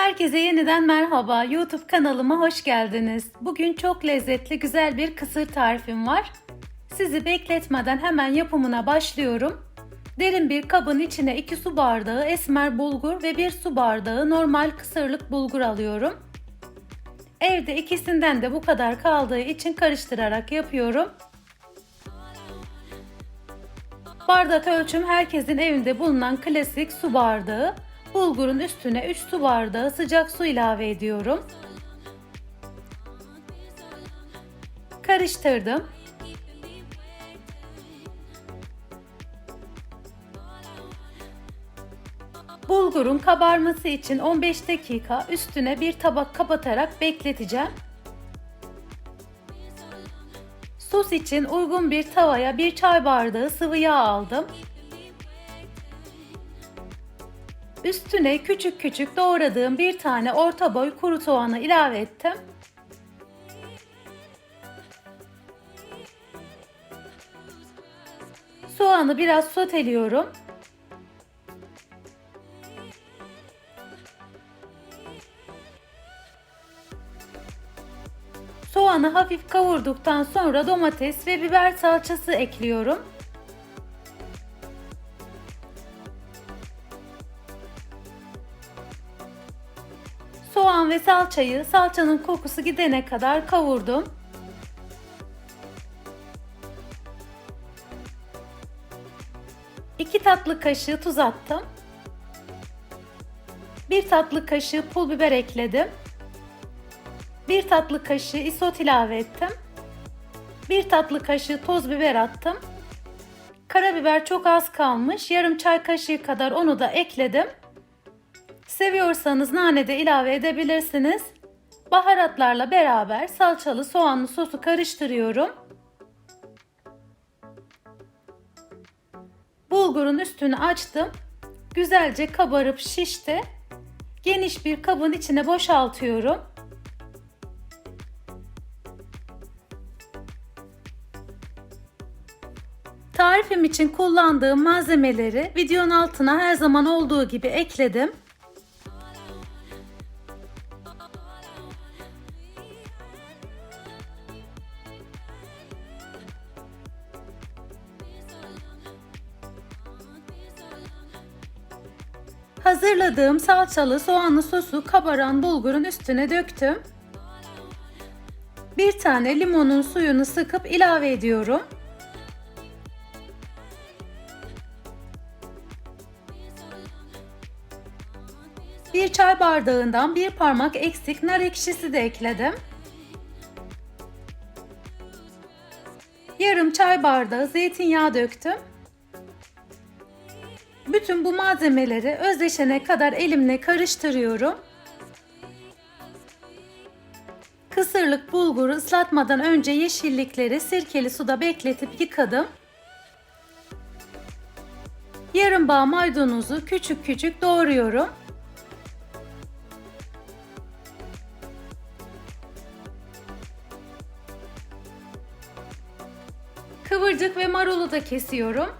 Herkese yeniden merhaba. YouTube kanalıma hoş geldiniz. Bugün çok lezzetli güzel bir kısır tarifim var. Sizi bekletmeden hemen yapımına başlıyorum. Derin bir kabın içine 2 su bardağı esmer bulgur ve 1 su bardağı normal kısırlık bulgur alıyorum. Evde ikisinden de bu kadar kaldığı için karıştırarak yapıyorum. Bardak ölçüm herkesin evinde bulunan klasik su bardağı. Bulgurun üstüne 3 su bardağı sıcak su ilave ediyorum. Karıştırdım. Bulgurun kabarması için 15 dakika üstüne bir tabak kapatarak bekleteceğim. Sos için uygun bir tavaya bir çay bardağı sıvı yağ aldım. Üstüne küçük küçük doğradığım bir tane orta boy kuru soğanı ilave ettim. Soğanı biraz soteliyorum. Soğanı hafif kavurduktan sonra domates ve biber salçası ekliyorum. Soğan ve salçayı salçanın kokusu gidene kadar kavurdum. İki tatlı kaşığı tuz attım. Bir tatlı kaşığı pul biber ekledim. Bir tatlı kaşığı isot ilave ettim. Bir tatlı kaşığı toz biber attım. Karabiber çok az kalmış. Yarım çay kaşığı kadar onu da ekledim. Seviyorsanız nane de ilave edebilirsiniz. Baharatlarla beraber salçalı soğanlı sosu karıştırıyorum. Bulgurun üstünü açtım. Güzelce kabarıp şişti. Geniş bir kabın içine boşaltıyorum. Tarifim için kullandığım malzemeleri videonun altına her zaman olduğu gibi ekledim. Hazırladığım salçalı soğanlı sosu kabaran bulgurun üstüne döktüm. Bir tane limonun suyunu sıkıp ilave ediyorum. Bir çay bardağından bir parmak eksik nar ekşisi de ekledim. Yarım çay bardağı zeytinyağı döktüm. Bütün bu malzemeleri özleşene kadar elimle karıştırıyorum. Kısırlık bulguru ıslatmadan önce yeşillikleri sirkeli suda bekletip yıkadım. Yarım bağ maydanozu küçük küçük doğruyorum. Kıvırcık ve marulu da kesiyorum.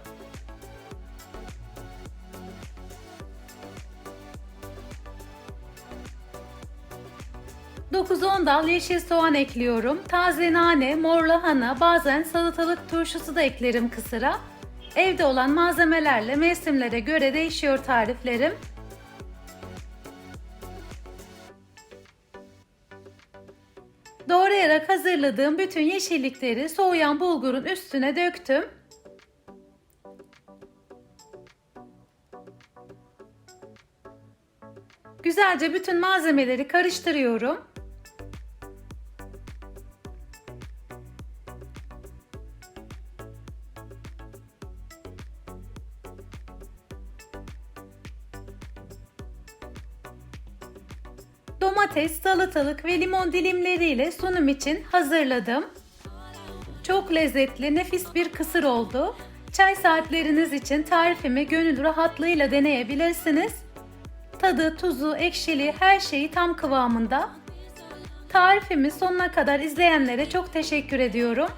Dokuz on dal yeşil soğan ekliyorum. Taze nane, mor lahana, bazen salatalık turşusu da eklerim kısıra. Evde olan malzemelerle mevsimlere göre değişiyor tariflerim. Doğrayarak hazırladığım bütün yeşillikleri soğuyan bulgurun üstüne döktüm. Güzelce bütün malzemeleri karıştırıyorum. Domates, salatalık ve limon dilimleriyle sunum için hazırladım. Çok lezzetli, nefis bir kısır oldu. Çay saatleriniz için tarifimi gönül rahatlığıyla deneyebilirsiniz. Tadı, tuzu, ekşiliği her şeyi tam kıvamında. Tarifimi sonuna kadar izleyenlere çok teşekkür ediyorum.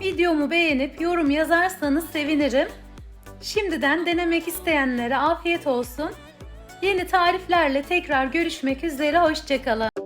Videomu beğenip yorum yazarsanız sevinirim. Şimdiden denemek isteyenlere afiyet olsun. Yeni tariflerle tekrar görüşmek üzere. Hoşçakalın.